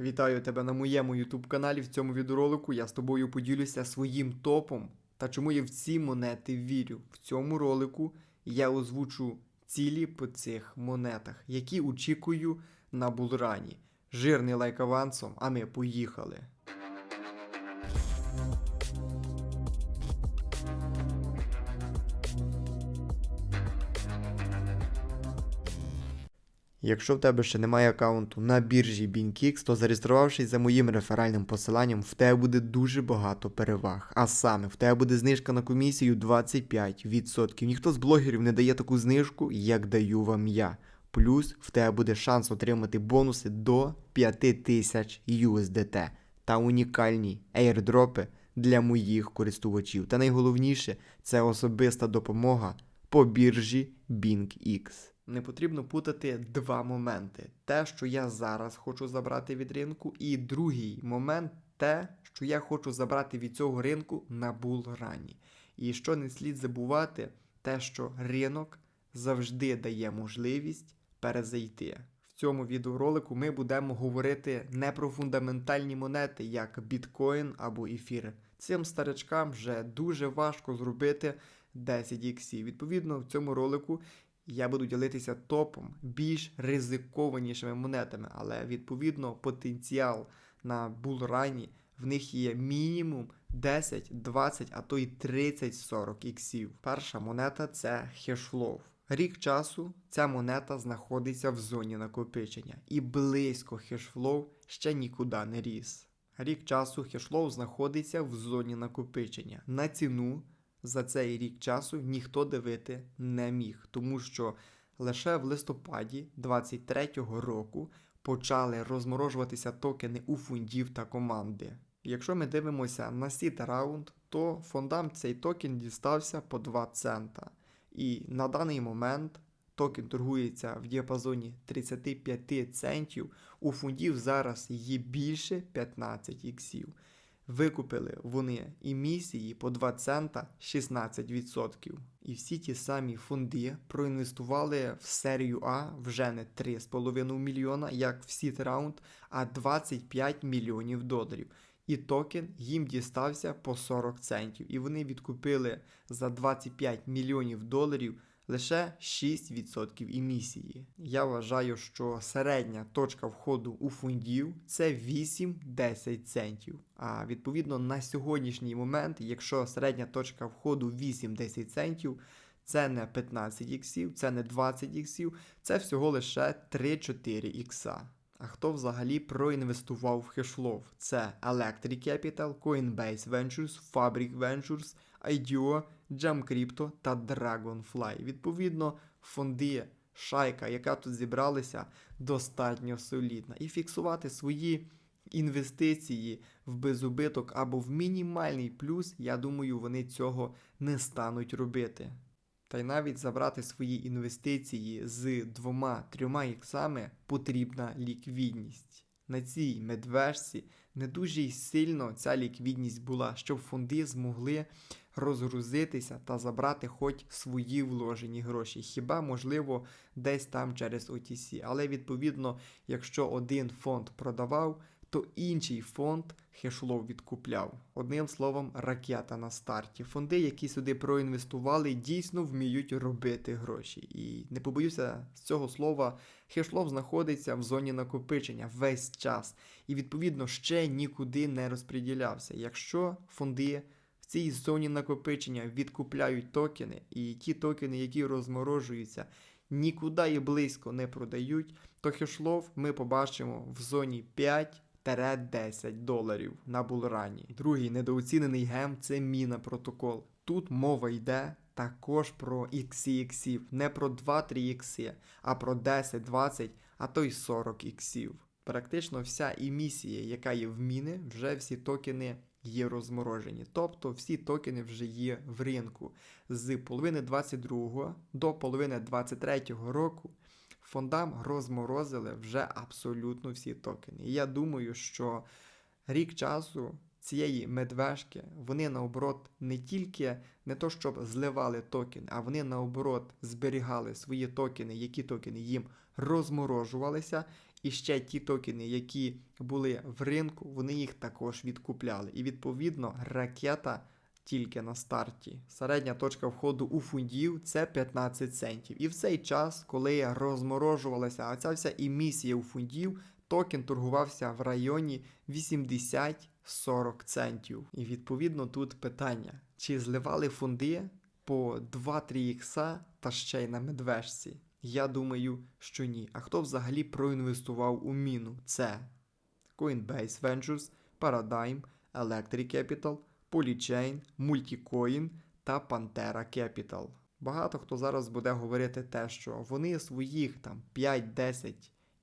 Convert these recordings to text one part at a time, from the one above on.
Вітаю тебе на моєму YouTube каналі. В цьому відеоролику я з тобою поділюся своїм топом та чому я в ці монети вірю. В цьому ролику я озвучу цілі по цих монетах, які очікую на булрані. Жирний лайк авансом, а ми поїхали. Якщо в тебе ще немає аккаунту на біржі BingX, то зареєструвавшись за моїм реферальним посиланням, в тебе буде дуже багато переваг. А саме в тебе буде знижка на комісію 25%. Ніхто з блогерів не дає таку знижку, як даю вам я. Плюс в тебе буде шанс отримати бонуси до 5000 USDT та унікальні airdропи для моїх користувачів. Та найголовніше це особиста допомога по біржі BingX. Не потрібно путати два моменти: те, що я зараз хочу забрати від ринку, і другий момент те, що я хочу забрати від цього ринку на булрані. І що не слід забувати, те, що ринок завжди дає можливість перезайти. В цьому відеоролику ми будемо говорити не про фундаментальні монети, як біткоін або ефір. Цим старичкам вже дуже важко зробити 10 іксів. Відповідно, в цьому ролику я буду ділитися топом більш ризикованішими монетами, але відповідно потенціал на булрані в них є мінімум 10, 20, а то й 30-40 іксів. Перша монета це хешлов. Рік часу ця монета знаходиться в зоні накопичення, і близько хешфлоу ще нікуди не ріс. Рік часу хешлоу знаходиться в зоні накопичення. На ціну за цей рік часу ніхто дивити не міг, тому що лише в листопаді 23-го року почали розморожуватися токени у фундів та команди. Якщо ми дивимося на сіт раунд, то фондам цей токен дістався по 2 цента. І на даний момент токен торгується в діапазоні 35 центів. У фундів зараз є більше 15 іксів. Викупили вони емісії по 2 цента 16%. І всі ті самі фонди проінвестували в серію А вже не 3,5 мільйона, як в сіт раунд, а 25 мільйонів доларів. І токен їм дістався по 40 центів. І вони відкупили за 25 мільйонів доларів лише 6% емісії. Я вважаю, що середня точка входу у фондів це 8-10 центів. А відповідно на сьогоднікній момент, якщо середня точка входу 8-10 центів, це не 15 іксів, це не 20 іксів, це всього лише 3-4 ікса. А хто взагалі проінвестував в хешлов? Це Electric Capital, Coinbase Ventures, Fabric Ventures, IDO, Jam Crypto та Dragonfly. Відповідно, фонди, шайка, яка тут зібралася, достатньо солідна. І фіксувати свої інвестиції в безубиток або в мінімальний плюс, я думаю, вони цього не стануть робити. Та й навіть забрати свої інвестиції з двома-трьома іксами потрібна ліквідність. На цій медвежці не дуже й сильно ця ліквідність була, щоб фонди змогли розгрузитися та забрати хоч свої вложені гроші. Хіба, можливо, десь там через OTC. Але відповідно, якщо один фонд продавав, то інший фонд хешлов відкупляв. Одним словом, ракета на старті. Фонди, які сюди проінвестували, дійсно вміють робити гроші. І не побоюся з цього слова, хешлов знаходиться в зоні накопичення весь час. І відповідно ще нікуди не розподілявся. Якщо фонди в цій зоні накопичення відкупляють токени, і ті токени, які розморожуються, нікуди і близько не продають, то хешлов ми побачимо в зоні 5. 10 доларів на булрані. Другий недооцінений гем це міна протокол. Тут мова йде також про XCX, не про 2-3 ікси, а про 10, 20, а то й 40 іксів. Практично вся емісія, яка є в міни, вже всі токени є розморожені. Тобто всі токени вже є в ринку. З половини 22 до половини 23 року фондам розморозили вже абсолютно всі токени. І я думаю, що рік часу цієї медвежки вони наоборот не тільки не то, щоб зливали токени, а вони наоборот зберігали свої токени, які токени їм розморожувалися, І ще ті токени, які були в ринку, вони їх також відкупляли. І відповідно ракета тільки на старті. Середня точка входу у фундів це 15 центів. І в цей час, коли розморожувалася оця вся емісія у фундів, токен торгувався в районі 80-40 центів. І відповідно тут питання: чи зливали фунди по 2-3 ікса та ще й на медвежці? Я думаю, що ні. А хто взагалі проінвестував у міну? Це Coinbase Ventures, Paradigm, Electric Capital, Polychain, Multicoin та Pantera Capital. Багато хто зараз буде говорити те, що вони своїх там 5-10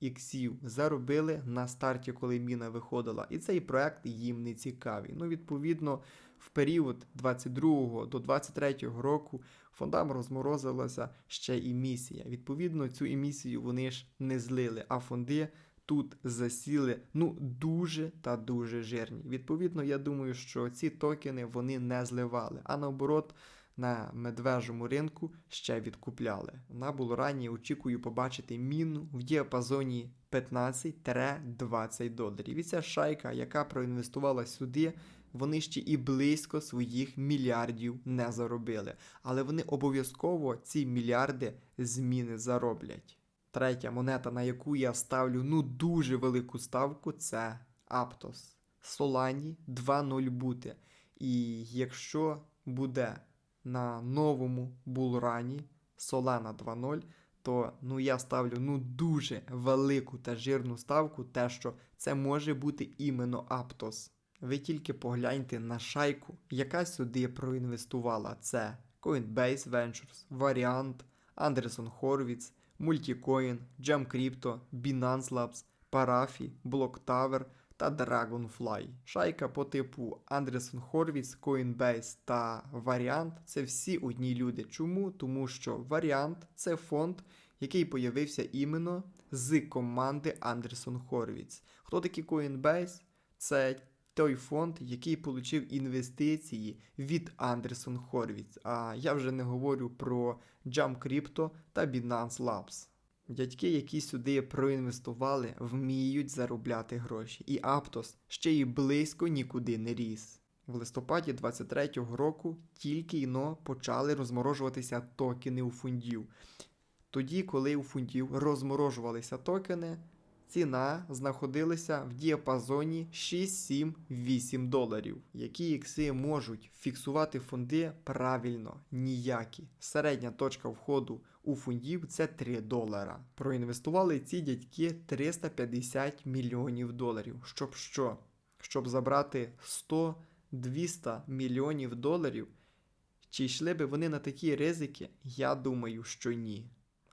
іксів заробили на старті, коли міна виходила, і цей проект їм не цікавий. Ну, відповідно, в період 22 до 23 року фондам розморозилася ще емісія. Відповідно, цю емісію вони ж не злили, а фонди тут засіли ну дуже та дуже жирні. Відповідно, я думаю, що ці токени вони не зливали, а наоборот. На медвежому ринку ще відкупляли. На булрані очікую побачити міну в діапазоні 15-20 доларів. І ця шайка, яка проінвестувала сюди, вони ще і близько своїх мільярдів не заробили. Але вони обов'язково ці мільярди зміни зароблять. Третя монета, на яку я ставлю ну дуже велику ставку, це Aptos. Solani 2.0 бути. І якщо буде на новому булрані Solana 2.0, то ну я ставлю ну дуже велику та жирну ставку, те, що це може бути іменно Aptos. Ви тільки погляньте на шайку, яка сюди проінвестувала. Це Coinbase Ventures, Variant, Andreessen Horowitz, Multicoin, Jam Crypto, Binance Labs, Parafi, Block Tower та Dragonfly. Шайка по типу Andreessen Horowitz, Coinbase та Variant – це всі одні люди. Чому? Тому що Variant – це фонд, який появився іменно з команди Andreessen Horowitz. Хто такий Coinbase? Це той фонд, який отримав інвестиції від Andreessen Horowitz. А я вже не говорю про Jump Crypto та Binance Labs. Дядьки, які сюди проінвестували, вміють заробляти гроші. І Aptos ще й близько нікуди не ріс. В листопаді 23-го року тільки йно почали розморожуватися токени у фундів. Тоді, коли у фунтів розморожувалися токени, ціна знаходилася в діапазоні 6-7-8 доларів. Які ікси можуть фіксувати фонди правильно, ніякі. Середня точка входу у фундів це 3 долара. Проінвестували ці дядьки 350 мільйонів доларів. Щоб що? Щоб забрати 100-200 мільйонів доларів. Чи йшли би вони на такі ризики? Я думаю, що ні.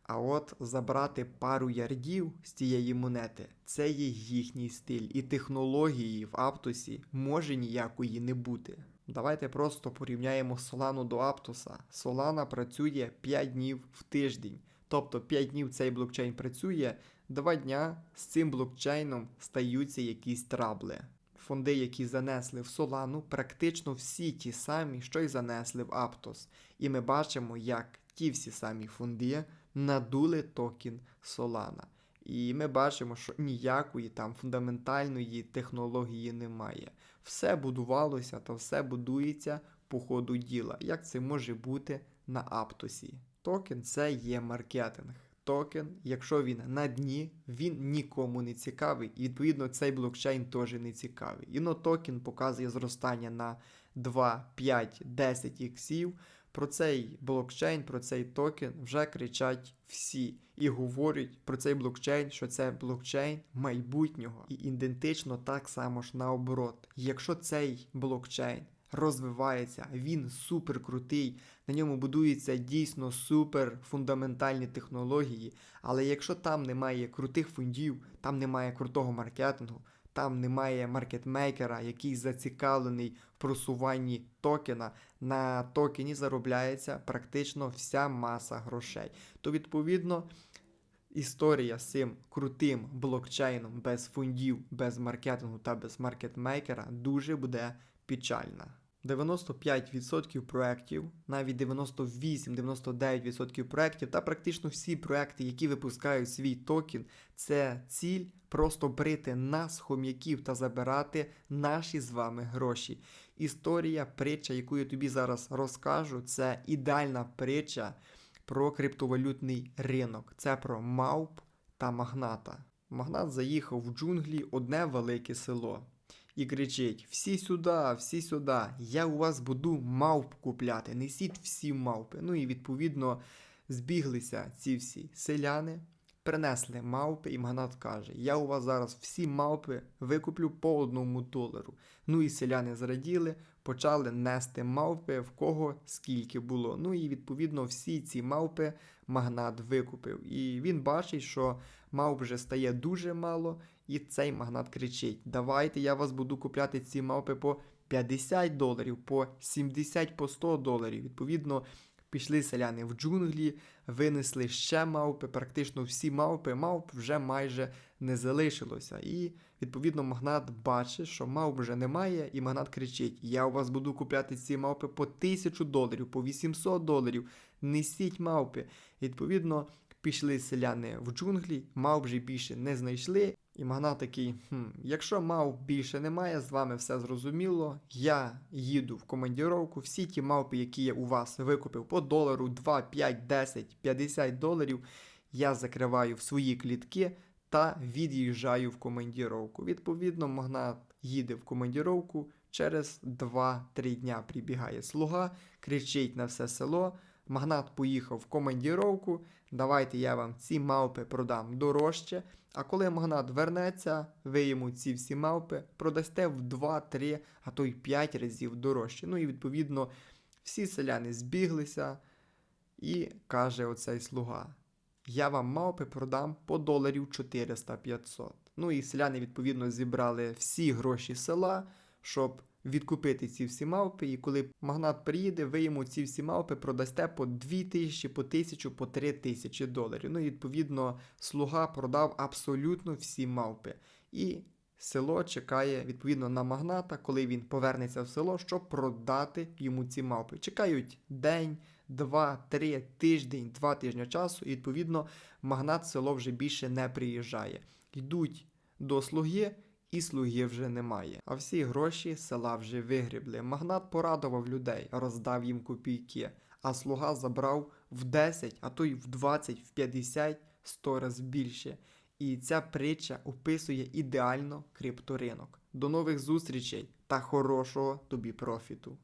А от забрати пару ярдів з цієї монети це є їхній стиль, і технології в Аптосі може ніякої не бути. Давайте просто порівняємо Солану до Аптоса. Солана працює 5 днів в тиждень. Тобто 5 днів цей блокчейн працює, 2 дня з цим блокчейном стаються якісь трабли. Фонди, які занесли в Солану, практично всі ті самі, що й занесли в Аптос. І ми бачимо, як ті всі самі фонди надули токен Solana. І ми бачимо, що ніякої там фундаментальної технології немає. Все будувалося та все будується по ходу діла. Як це може бути на Аптосі? Токен це є маркетинг. Токен, якщо він на дні, він нікому не цікавий, і відповідно цей блокчейн теж не цікавий. Іно токен показує зростання на 2, 5, 10 іксів. Про цей блокчейн, про цей токен вже кричать всі і говорять про цей блокчейн, що це блокчейн майбутнього. І ідентично так само ж наоборот. Якщо цей блокчейн розвивається, він супер крутий, на ньому будуються дійсно супер фундаментальні технології. Але якщо там немає крутих фондів, там немає крутого маркетингу, там немає маркетмейкера, який зацікавлений в просуванні токена, на токені заробляється практично вся маса грошей. То відповідно. Історія з цим крутим блокчейном без фондів, без маркетингу та без маркетмейкера дуже буде печальна. 95% проєктів, навіть 98-99% проєктів, та практично всі проєкти, які випускають свій токен, це ціль просто брити нас, хом'яків, та забирати наші з вами гроші. Історія, притча, яку я тобі зараз розкажу, це ідеальна притча про криптовалютний ринок. Це про мавп та магната. Магнат заїхав в джунглі одне велике село і кричить: Всі сюди, всі сюди, я у вас буду мавп купляти, несіть всі мавпи. Ну і відповідно збіглися ці всі селяни, принесли мавпи, і магнат каже: Я у вас зараз всі мавпи викуплю по одному долару. Ну і селяни зраділи, почали нести мавпи, в кого скільки було. Ну і відповідно всі ці мавпи магнат викупив. І він бачить, що мавп вже стає дуже мало, і цей магнат кричить: Давайте я вас буду купляти ці мавпи по 50 доларів, по 70 по 100 доларів. Відповідно. Пішли селяни в джунглі, винесли ще мавпи, практично всі мавпи, мавп вже майже не залишилося. І відповідно магнат бачить, що мавп вже немає, і магнат кричить: Я у вас буду купляти ці мавпи по 1000 доларів, по 800 доларів. Несіть мавпи. Відповідно, пішли селяни в джунглі, мавп вже більше не знайшли. І магнат такий, хм, якщо мавп більше немає, з вами все зрозуміло. Я їду в командіровку. Всі ті мавпи, які я у вас викупив по долару, 2, 5, 10, 50 доларів, я закриваю в свої клітки та від'їжджаю в командіровку. Відповідно, магнат їде в командіровку. Через 2-3 дня прибігає слуга, кричить на все село. Магнат поїхав в командіровку. Давайте я вам ці мавпи продам дорожче. А коли магнат вернеться, ви йому ці всі мавпи продасте в 2-3, а то й 5 разів дорожче. Ну і відповідно всі селяни збіглися, і каже оцей слуга: Я вам мавпи продам по доларів 400-500. Ну і селяни, відповідно, зібрали всі гроші села, щоб відкупити ці всі мавпи. І коли магнат приїде, ви йому ці всі мавпи продасте по 2 тисячі, по тисячу, по 3 тисячі доларів. Ну і відповідно слуга продав абсолютно всі мавпи. І село чекає відповідно на магната, коли він повернеться в село, щоб продати йому ці мавпи. Чекають день, два, три, тиждень, два тижні часу, і відповідно магнат село вже більше не приїжджає. Йдуть до слуги. І слуги вже немає. А всі гроші села вже вигрібли. Магнат порадував людей, роздав їм копійки, а слуга забрав в 10, а то й в 20, в 50, 100 раз більше. І ця притча описує ідеально крипторинок. До нових зустрічей та хорошого тобі профіту!